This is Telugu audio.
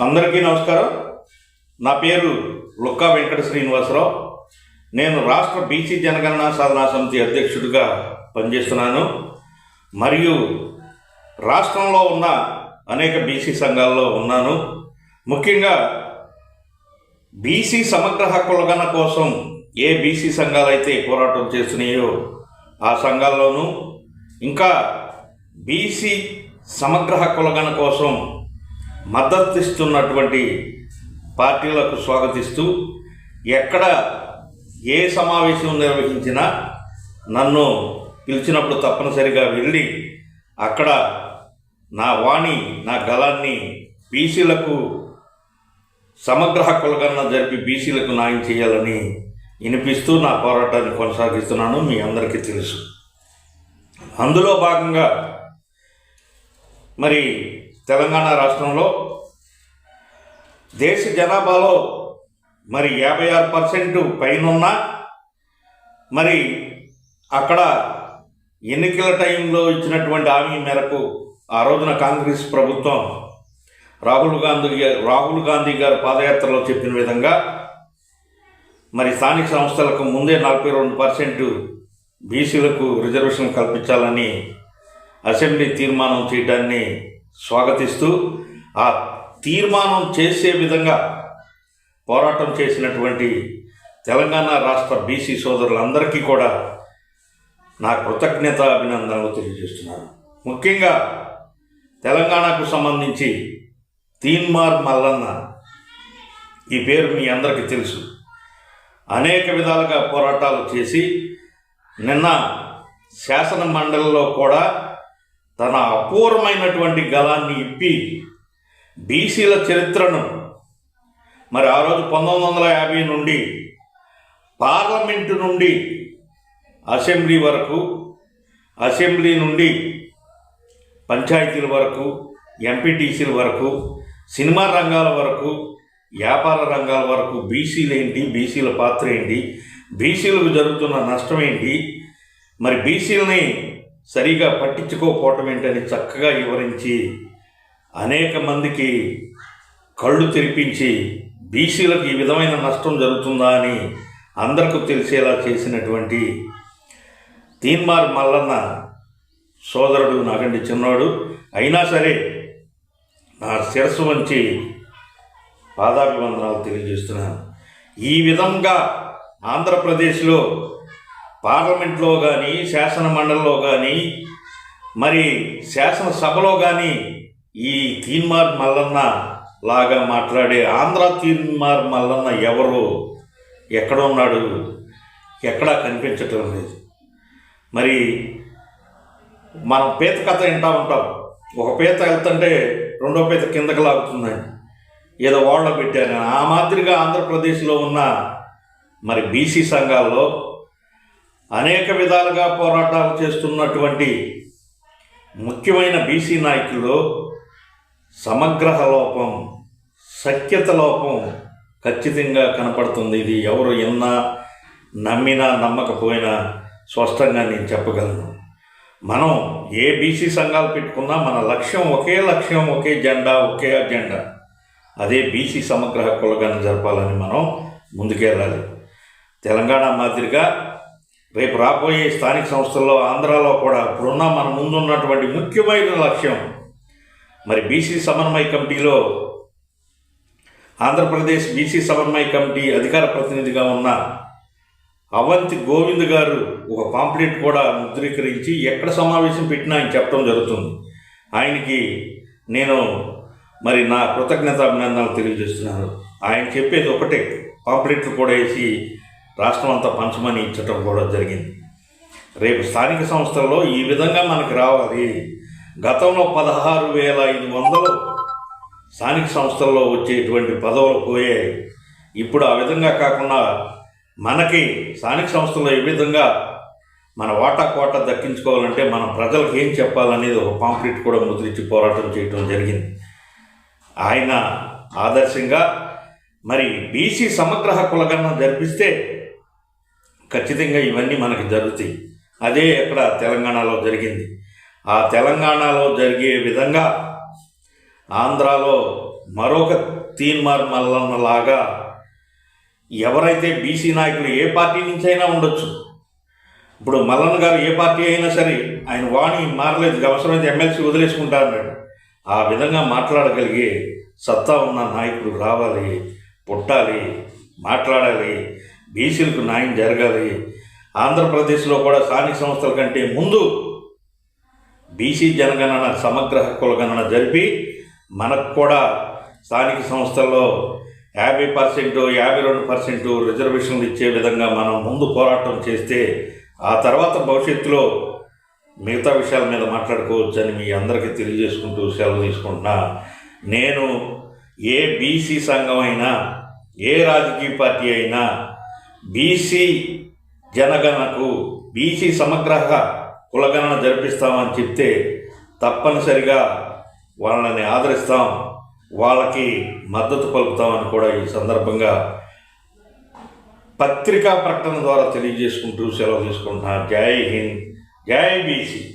అందరికీ నమస్కారం. నా పేరు లుక్కా వెంకట శ్రీనివాసరావు. నేను రాష్ట్ర బీసీ జనగణన సాధనా సమితి అధ్యక్షుడిగా పనిచేస్తున్నాను. మరియు రాష్ట్రంలో ఉన్న అనేక బీసీ సంఘాల్లో ఉన్నాను. ముఖ్యంగా బీసీ సమగ్ర హక్కులగన కోసం ఏ బీసీ సంఘాలైతే పోరాటం చేస్తున్నాయో ఆ సంఘాల్లోనూ ఇంకా బీసీ సమగ్ర హక్కులగన కోసం మద్దతిస్తున్నటువంటి పార్టీలకు స్వాగతిస్తూ ఎక్కడ ఏ సమావేశం నిర్వహించినా నన్ను పిలిచినప్పుడు తప్పనిసరిగా వెళ్ళి అక్కడ నా వాణి నా గలాన్ని బీసీలకు సమగ్ర హక్కులుగా జరిపి బీసీలకు న్యాయం చేయాలని వినిపిస్తూ నా పోరాటాన్ని కొనసాగిస్తున్నాను. మీ అందరికీ తెలుసు. అందులో భాగంగా మరి తెలంగాణ రాష్ట్రంలో దేశ జనాభాలో మరి యాభై ఆరు పర్సెంట్ పైనున్న మరి అక్కడ ఎన్నికల టైంలో ఇచ్చినటువంటి హామీ మేరకు ఆ రోజున కాంగ్రెస్ ప్రభుత్వం రాహుల్ గాంధీ గారు రాహుల్ గాంధీ గారు పాదయాత్రలో చెప్పిన విధంగా మరి స్థానిక సంస్థలకు ముందే నలభై రెండు పర్సెంట్ బీసీలకు రిజర్వేషన్ కల్పించాలని అసెంబ్లీ తీర్మానం చేయడాన్ని స్వాగతిస్తూ ఆ తీర్మానం చేసే విధంగా పోరాటం చేసినటువంటి తెలంగాణ రాష్ట్ర బీసీ సోదరులందరికీ కూడా నా కృతజ్ఞత అభినందనలు తెలియజేస్తున్నాను. ముఖ్యంగా తెలంగాణకు సంబంధించి తీన్మార్ మల్లన్న ఈ పేరు మీ అందరికీ తెలుసు. అనేక విధాలుగా పోరాటాలు చేసి నిన్న శాసన మండలిలో కూడా తన అపూర్వమైనటువంటి గలాన్ని ఇప్పి బీసీల చరిత్రను మరి ఆ రోజు పంతొమ్మిది వందల యాభై నుండి పార్లమెంటు నుండి అసెంబ్లీ వరకు అసెంబ్లీ నుండి పంచాయతీల వరకు ఎంపీటీసీల వరకు సినిమా రంగాల వరకు వ్యాపార రంగాల వరకు బీసీలు ఏంటి బీసీల పాత్ర ఏంటి బీసీలకు జరుగుతున్న నష్టం ఏంటి మరి బీసీలని సరిగా పట్టించుకోకపోవటం ఏంటని చక్కగా వివరించి అనేక మందికి కళ్ళు తెరిపించి బీసీలకు ఈ విధమైన నష్టం జరుగుతుందా అని అందరికీ తెలిసేలా చేసినటువంటి తీన్మార్ మల్లన్న సోదరుడు నాకంటే చిన్నవాడు అయినా సరే నా శిరస్సు వంచి పాదాభివందనాలు తెలియజేస్తున్నాను. ఈ విధంగా ఆంధ్రప్రదేశ్లో పార్లమెంట్లో కానీ శాసన మండలిలో కానీ మరి శాసనసభలో కానీ ఈ తీన్మార్ మల్లన్న లాగా మాట్లాడే ఆంధ్ర తీన్మార్ మల్లన్న ఎవరు? ఎక్కడ ఉన్నాడు? ఎక్కడా కనిపించటం లేదు. మరి మనం పీత కథ వింటా ఉంటాం. ఒక పీత వెళ్తుంటే రెండో పీత కిందకి లాగుతుందని ఏదో ఓళ్ళ పెట్టాను. ఆ మాదిరిగా ఆంధ్రప్రదేశ్లో ఉన్న మరి బీసీ సంఘాల్లో అనేక విధాలుగా పోరాటాలు చేస్తున్నటువంటి ముఖ్యమైన బీసీ నాయకుల్లో సమగ్రహ లోపం సఖ్యత లోపం ఖచ్చితంగా కనపడుతుంది. ఇది ఎవరు ఎన్నా నమ్మినా నమ్మకపోయినా స్పష్టంగా నేను చెప్పగలను. మనం ఏ బీసీ సంఘాలు పెట్టుకున్నా మన లక్ష్యం ఒకే లక్ష్యం ఒకే జెండా ఒకే అజెండా. అదే బీసీ సమగ్ర కులగాన్ని జరపాలని మనం ముందుకెళ్ళాలి. తెలంగాణ మాదిరిగా రేపు రాబోయే స్థానిక సంస్థల్లో ఆంధ్రాలో కూడా ఇప్పుడున్న మన ముందున్నటువంటి ముఖ్యమైన లక్ష్యం మరి బీసీ సమన్వయ కమిటీలో ఆంధ్రప్రదేశ్ బీసీ సమన్వయ కమిటీ అధికార ప్రతినిధిగా ఉన్న అవంతి గోవింద్ గారు ఒక పాంప్లెట్ కూడా ముద్రీకరించి ఎక్కడ సమావేశం పెట్టినా ఆయన చెప్పడం జరుగుతుంది. ఆయనకి నేను మరి నా కృతజ్ఞత అభినందనలు తెలియజేస్తున్నాను. ఆయన చెప్పేది ఒకటే పాంప్లెట్లు కూడా వేసి రాష్ట్రం అంతా పంచమని ఇచ్చటం కూడా జరిగింది. రేపు స్థానిక సంస్థల్లో ఈ విధంగా మనకి రావాలి. గతంలో పదహారు వేల ఐదు వందలు స్థానిక సంస్థల్లో వచ్చేటువంటి పదవులు పోయాయి. ఇప్పుడు ఆ విధంగా కాకుండా మనకి స్థానిక సంస్థల్లో ఏ విధంగా మన వాటా కోట దక్కించుకోవాలంటే మనం ప్రజలకు ఏం చెప్పాలనేది ఒక పాంప్లెట్ కూడా ముద్రించి పోరాటం చేయడం జరిగింది. ఆయన ఆదర్శంగా మరి బీసీ సమగ్ర హక్కులకన్నా జరిపిస్తే ఖచ్చితంగా ఇవన్నీ మనకి జరుగుతాయి. అదే ఇక్కడ తెలంగాణలో జరిగింది. ఆ తెలంగాణలో జరిగే విధంగా ఆంధ్రాలో మరొక తీన్మార్ మల్లన్న లాగా ఎవరైతే బీసీ నాయకులు ఏ పార్టీ నుంచి అయినా ఉండొచ్చు. ఇప్పుడు మల్లన్న గారు ఏ పార్టీ అయినా సరే ఆయన వాణి మారలేదు అవసరమైతే ఎమ్మెల్సీ వదిలేసుకుంటా అన్నాడు. ఆ విధంగా మాట్లాడగలిగే సత్తా ఉన్న నాయకుడు రావాలి పుట్టాలి మాట్లాడాలి బీసీలకు న్యాయం జరగాలి. ఆంధ్రప్రదేశ్లో కూడా స్థానిక సంస్థల కంటే ముందు బీసీ జనగణన సమగ్ర హక్కుల గణన జరిపి మనకు కూడా స్థానిక సంస్థల్లో యాభై పర్సెంట్ యాభై రెండు పర్సెంట్ రిజర్వేషన్లు ఇచ్చే విధంగా మనం ముందు పోరాటం చేస్తే ఆ తర్వాత భవిష్యత్తులో మిగతా విషయాల మీద మాట్లాడుకోవచ్చని మీ అందరికీ తెలియజేసుకుంటూ సెలవు తీసుకుంటున్నా. నేను ఏ బీసీ సంఘం అయినా ఏ రాజకీయ పార్టీ అయినా బీసీ జనగణకు బీసీ సమగ్ర కులగణన జరిపిస్తామని చెప్తే తప్పనిసరిగా వాళ్ళని ఆదరిస్తాం వాళ్ళకి మద్దతు పలుకుతామని కూడా ఈ సందర్భంగా పత్రికా ప్రకటన ద్వారా తెలియజేసుకుంటూ సెలవు తీసుకుంటున్నాను. జై హింద్ జై బీసీ